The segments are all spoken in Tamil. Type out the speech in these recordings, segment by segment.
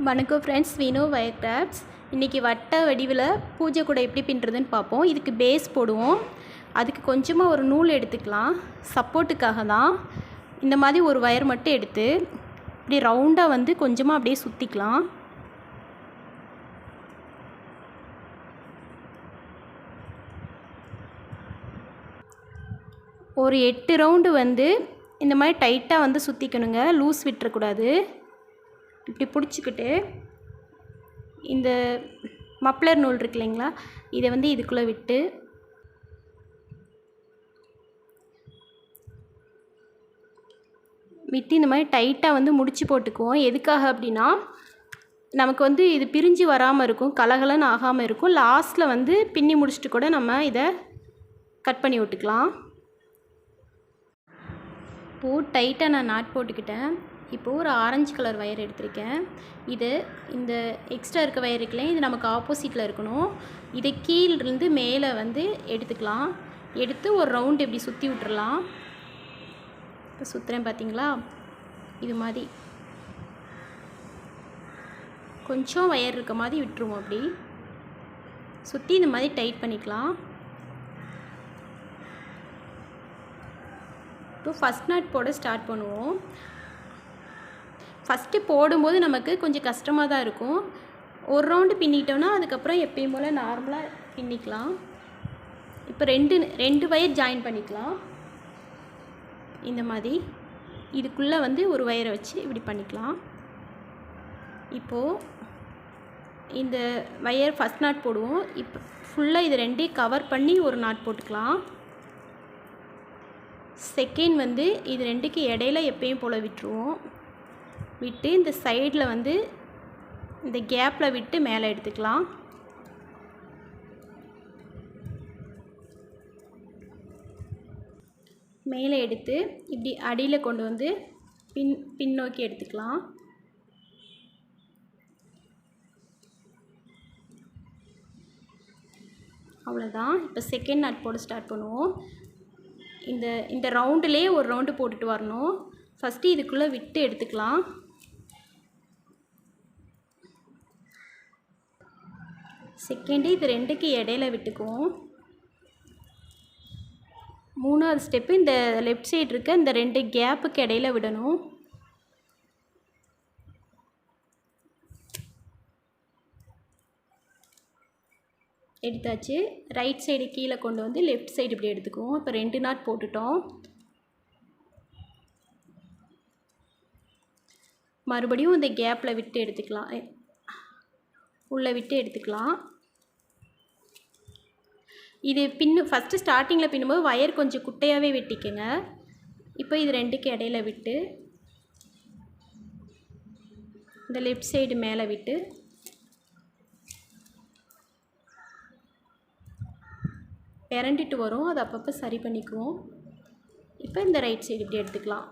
வணக்கம் ஃப்ரெண்ட்ஸ் வினோ வயர் கிராஃப்ட்ஸ் இன்றைக்கி வட்ட வடிவில் பூஜை கூட எப்படி பின்னுறதுன்னு பார்ப்போம். இதுக்கு பேஸ் போடுவோம். அதுக்கு கொஞ்சமாக ஒரு நூல் எடுத்துக்கலாம். சப்போர்ட்டுக்காக தான். இந்த மாதிரி ஒரு வயர் மட்டும் எடுத்து இப்படி ரவுண்டாக வந்து கொஞ்சமாக அப்படியே சுற்றிக்கலாம் ஒரு எட்டு ரவுண்டு வந்து இந்த மாதிரி டைட்டாக வந்து சுற்றிக்கணுங்க லூஸ் விட்டுறக்கூடாது. இப்படி பிடிச்சிக்கிட்டு இந்த மப்ளர் நூல் இருக்கு இல்லைங்களா இதை வந்து இதுக்குள்ளே விட்டு விட்டு இந்த மாதிரி டைட்டாக வந்து முடிச்சு போட்டுக்குவோம். எதுக்காக அப்படின்னா நமக்கு வந்து இது பிரிஞ்சு வராமல் இருக்கும் கலகலன்னு ஆகாமல் இருக்கும். லாஸ்ட்டில் வந்து பின்னி முடிச்சுட்டு கூட நம்ம இதை கட் பண்ணி விட்டுக்கலாம். இப்போது டைட்டாக நான் நாட் போட்டுக்கிட்டேன். இப்போது ஒரு ஆரஞ்சு கலர் ஒயர் எடுத்திருக்கேன். இது இந்த எக்ஸ்ட்ரா இருக்க ஒயர் இருக்குல்ல இது நமக்கு ஆப்போசிட்டில் இருக்கணும். இதை கீழிருந்து மேலே வந்து எடுத்துக்கலாம். எடுத்து ஒரு ரவுண்டு இப்படி சுற்றி விட்டுறலாம். இப்போ சுற்றுறேன் பார்த்தீங்களா? இது மாதிரி. கொஞ்சம் ஒயர் இருக்க மாதிரி விட்டுருவோம் அப்படி. சுற்றி இந்த மாதிரி டைட் பண்ணிக்கலாம். இப்போ ஃபஸ்ட் நாட் போட ஸ்டார்ட் பண்ணுவோம். ஃபஸ்ட்டு போடும்போது நமக்கு கொஞ்சம் கஷ்டமாக தான் இருக்கும். ஒரு ரவுண்டு பின்னிட்டோம்னா அதுக்கப்புறம் எப்பயும் போல் நார்மலாக பின்னிக்கலாம். இப்போ ரெண்டு ரெண்டு வயர் ஜாயின் பண்ணிக்கலாம். இந்த மாதிரி. இதுக்குள்ளே வந்து ஒரு வயரை வச்சு இப்படி பண்ணிக்கலாம். இப்போது இந்த வயர் ஃபஸ்ட் நாட் போடுவோம். இப்போ ஃபுல்லாக இது ரெண்டையும் கவர் பண்ணி ஒரு நாட் போட்டுக்கலாம். செகண்ட் வந்து இது ரெண்டுக்கு இடையில எப்பயும் போல் விட்டுருவோம். விட்டு இந்த சைடில் வந்து இந்த கேப்பில் விட்டு மேலே எடுத்துக்கலாம். மேலே எடுத்து இப்படி அடியில் கொண்டு வந்து பின் பின்னோக்கி எடுத்துக்கலாம். அவ்வளோதான். இப்போ செகண்ட் நாட் போட ஸ்டார்ட் பண்ணுவோம். இந்த இந்த ரவுண்டுலேயே ஒரு ரவுண்டு போட்டுட்டு வரணும். ஃபஸ்ட்டு இதுக்குள்ளே விட்டு எடுத்துக்கலாம். செகண்டு இது ரெண்டுக்கு இடையில விட்டுக்குவோம். மூணாவது ஸ்டெப்பு இந்த லெஃப்ட் சைடு இருக்க இந்த ரெண்டு கேப்புக்கு இடையில விடணும். எடுத்தாச்சு. ரைட் சைடு கீழே கொண்டு வந்து லெஃப்ட் சைடு இப்படி எடுத்துக்குவோம். இப்போ ரெண்டு நாட் போட்டுட்டோம். மறுபடியும் இந்த கேப்பில் விட்டு எடுத்துக்கலாம். உள்ளே விட்டு எடுத்துக்கலாம். இது பின்னு ஃபஸ்ட்டு ஸ்டார்டிங்கில் பின்னும்போது ஒயர் கொஞ்சம் குட்டையாகவே வெட்டிக்கோங்க. இப்போ இது ரெண்டுக்கு இடையில விட்டு இந்த லெஃப்ட் சைடு மேலே விட்டு பிறண்டிட்டு வரும். அது அப்பப்போ சரி பண்ணிக்குவோம். இப்போ இந்த ரைட் சைடு இப்படி எடுத்துக்கலாம்.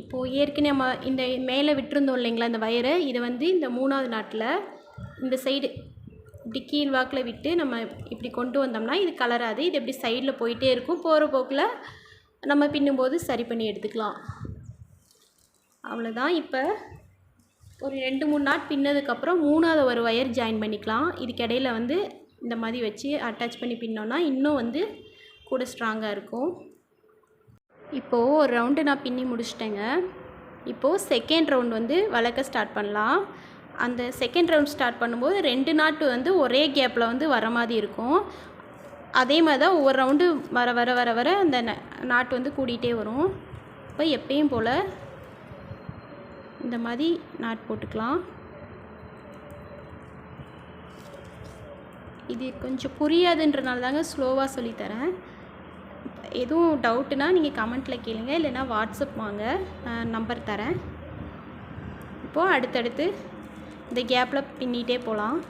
இப்போது ஏற்கனவே நம்ம இந்த மேலே விட்டுருந்தோம் இல்லைங்களா இந்த வயரை இதை வந்து இந்த மூணாவது நாட்டில் இந்த சைடு இப்படி கீழ் வாக்கில் விட்டு நம்ம இப்படி கொண்டு வந்தோம்னா இது கலராது. இது இப்படி சைடில் போயிட்டே இருக்கும். போகிற போக்கில் நம்ம பின்னும்போது சரி பண்ணி எடுத்துக்கலாம். அவ்வளோதான் இப்போ ஒரு ரெண்டு மூணு நாட் பின்னதுக்கப்புறம் மூணாவது ஒரு ஒயர் ஜாயின் பண்ணிக்கலாம். இதுக்கிடையில் வந்து இந்த மாதிரி வச்சு அட்டாச் பண்ணி பின்னோன்னா இன்னும் வந்து கூட ஸ்ட்ராங்காக இருக்கும். இப்போது ஒரு ரவுண்டு நான் பின்னி முடிச்சிட்டேங்க. இப்போது செகண்ட் ரவுண்ட் வந்து வளர்க்க ஸ்டார்ட் பண்ணலாம். அந்த செகண்ட் ரவுண்ட் ஸ்டார்ட் பண்ணும்போது ரெண்டு நாட்டு வந்து ஒரே கேப்பில் வந்து வர மாதிரி இருக்கும். அதே மாதிரி தான் ஒவ்வொரு ரவுண்டு வர வர வர வர அந்த நாட்டு வந்து கூடிகிட்டே வரும். இப்போ எப்பயும் போல் இந்த மாதிரி நாட் போட்டுக்கலாம். இது கொஞ்சம் புரியாதுன்றனால தாங்க ஸ்லோவாக சொல்லித்தரேன். எதுவும் டவுட்டுனா நீங்கள் கமெண்ட்டில் கேளுங்க இல்லைனா வாட்ஸ்அப் வாங்க. நம்பர் தரேன். இப்போது அடுத்தடுத்து இந்த கேப்பில் பின்னிகிட்டே போகலாம்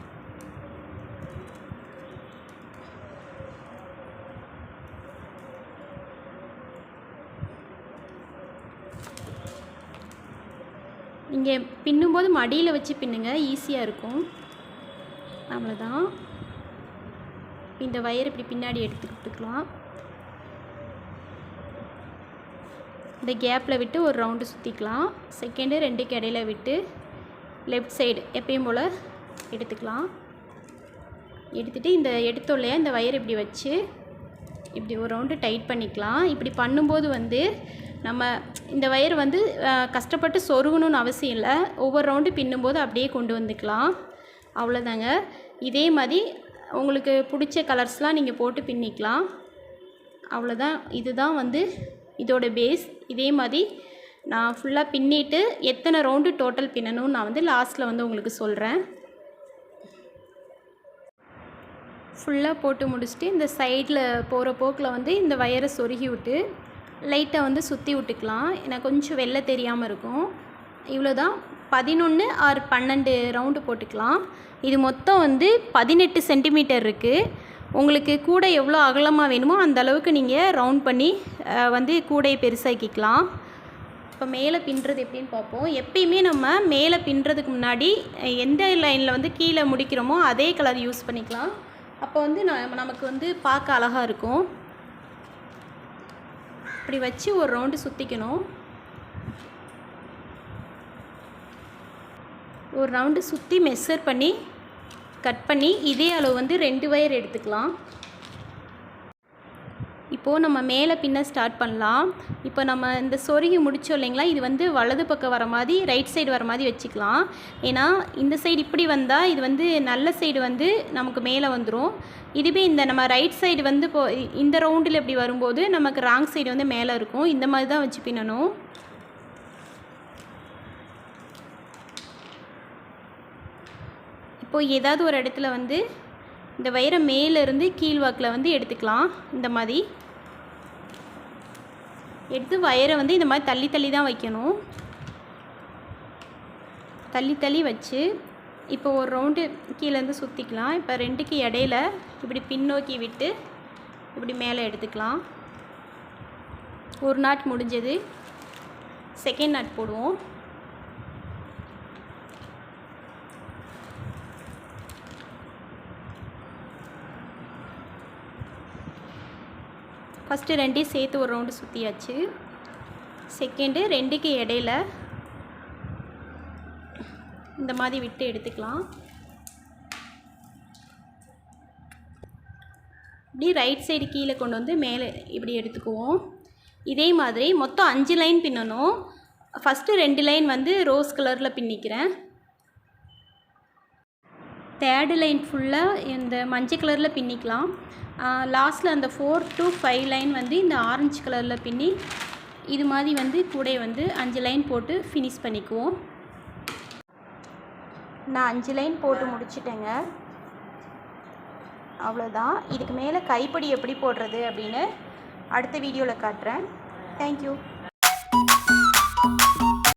நீங்கள் பின்னும்போது மடியில் வச்சு பின்னுங்க ஈஸியாக இருக்கும். அவ்வளோதான் இந்த வயர் இப்படி பின்னாடி எடுத்துக்கிட்டுக்கலாம். இந்த கேப்பில் விட்டு ஒரு ரவுண்டு சுற்றிக்கலாம். செகண்டு ரெண்டுக்கு இடையில விட்டு லெஃப்ட் சைடு எப்பயும் போல் எடுத்துக்கலாம். எடுத்துகிட்டு இந்த எடுத்தோல்லையா இந்த வயர் இப்படி வச்சு இப்படி ஒரு ரவுண்டு டைட் பண்ணிக்கலாம். இப்படி பண்ணும்போது வந்து நம்ம இந்த வயர் வந்து கஷ்டப்பட்டு சொருகணும்னு அவசியம் இல்லை. ஒவ்வொரு ரவுண்டு பின்னும்போது அப்படியே கொண்டு வந்துக்கலாம். அவ்வளோதாங்க. இதே மாதிரி உங்களுக்கு பிடிச்ச கலர்ஸ்லாம் நீங்கள் போட்டு பின்னிக்கலாம். அவ்வளோதான். இதுதான் வந்து இதோட பேஸ் இதே மாதிரி நான் ஃபுல்லாக பின்னிட்டு எத்தனை ரவுண்டு டோட்டல் பின்னணும்னு நான் வந்து லாஸ்ட்டில் வந்து உங்களுக்கு சொல்கிறேன் ஃபுல்லாக போட்டு முடிச்சுட்டு இந்த சைடில் போகிற போக்கில் வந்து இந்த வயரை சொருகி விட்டு லைட்டை வந்து சுற்றி விட்டுக்கலாம். ஏன்னா கொஞ்சம் வெளில தெரியாமல் இருக்கும். இவ்வளோ தான் பதினொன்று ஆறு பன்னெண்டு ரவுண்டு போட்டுக்கலாம். இது மொத்தம் வந்து பதினெட்டு சென்டிமீட்டர் இருக்குது உங்களுக்கு கூடை எவ்வளோ அகலமாக வேணுமோ அந்த அளவுக்கு நீங்கள் ரவுண்ட் பண்ணி வந்து கூடையை பெருசாக்கிக்கலாம். இப்போ மேலே பின்னுறது எப்படின்னு பார்ப்போம். எப்பயுமே நம்ம மேலே பின்னுறதுக்கு முன்னாடி எந்த லைனில் வந்து கீழே முடிக்கிறோமோ அதே கலர் யூஸ் பண்ணிக்கலாம். அப்போ வந்து நமக்கு வந்து பார்க்க அழகாக இருக்கும். இப்படி வச்சு ஒரு ரவுண்டு சுற்றிக்கணும் ஒரு ரவுண்டு சுற்றி மெஷர் பண்ணி கட் பண்ணி இதே அளவு வந்து ரெண்டு வயர் எடுத்துக்கலாம். இப்போது நம்ம மேலே பின்ன ஸ்டார்ட் பண்ணலாம். இப்போ நம்ம இந்த சொருகி முடிச்சோம் இல்லைங்களா? இது வந்து வலது பக்கம் வர மாதிரி ரைட் சைடு வர மாதிரி வச்சுக்கலாம். ஏன்னா இந்த சைடு இப்படி வந்தால் இது வந்து நல்ல சைடு வந்து நமக்கு மேலே வந்துடும் இதுவே இந்த நம்ம ரைட் சைடு வந்து இப்போ இந்த ரவுண்டில் இப்படி வரும்போது நமக்கு ராங் சைடு வந்து மேலே இருக்கும். இந்த மாதிரி தான் வச்சு பின்னணும். இப்போது ஏதாவது ஒரு இடத்துல வந்து இந்த வயரை மேலேருந்து கீழ்வாக்கில் வந்து எடுத்துக்கலாம். இந்த மாதிரி. எடுத்து வயரை வந்து இந்த மாதிரி தள்ளி தள்ளி தான் வைக்கணும். தள்ளி தள்ளி வச்சு இப்போ ஒரு ரவுண்டு கீழேருந்து சுற்றிக்கலாம் இப்போ ரெண்டுக்கு இடையில இப்படி பின்னோக்கி விட்டு இப்படி மேலே எடுத்துக்கலாம். ஒரு நாட் முடிஞ்சது. செகண்ட் நாட் போடுவோம். ஃபஸ்ட்டு ரெண்டையும் சேர்த்து ஒரு ரவுண்டு சுற்றியாச்சு செகண்டு ரெண்டுக்கு இடையில இந்த மாதிரி விட்டு எடுத்துக்கலாம். இப்படி ரைட் சைடு கீழே கொண்டு வந்து மேலே இப்படி எடுத்துக்குவோம். இதே மாதிரி மொத்தம் அஞ்சு லைன் பின்னணும். ஃபஸ்ட்டு ரெண்டு லைன் வந்து ரோஸ் கலரில் பின்னிக்கிறேன். தேர்டு லைன் ஃபுல்லாக இந்த மஞ்சள் கலரில் பின்னிக்கலாம். லாஸ்ட்டில் அந்த ஃபோர் டு ஃபைவ் லைன் வந்து இந்த ஆரஞ்சு கலரில் பின்னி இது மாதிரி வந்து கூடை வந்து அஞ்சு லைன் போட்டு ஃபினிஷ் பண்ணிக்குவோம். நான் அஞ்சு லைன் போட்டு முடிச்சிட்டேங்க. அவ்வளோதான் இதுக்கு மேலே கைப்படி எப்படி போடுறது அப்படின்னு அடுத்த வீடியோவில் காட்டுறேன். தேங்க்யூ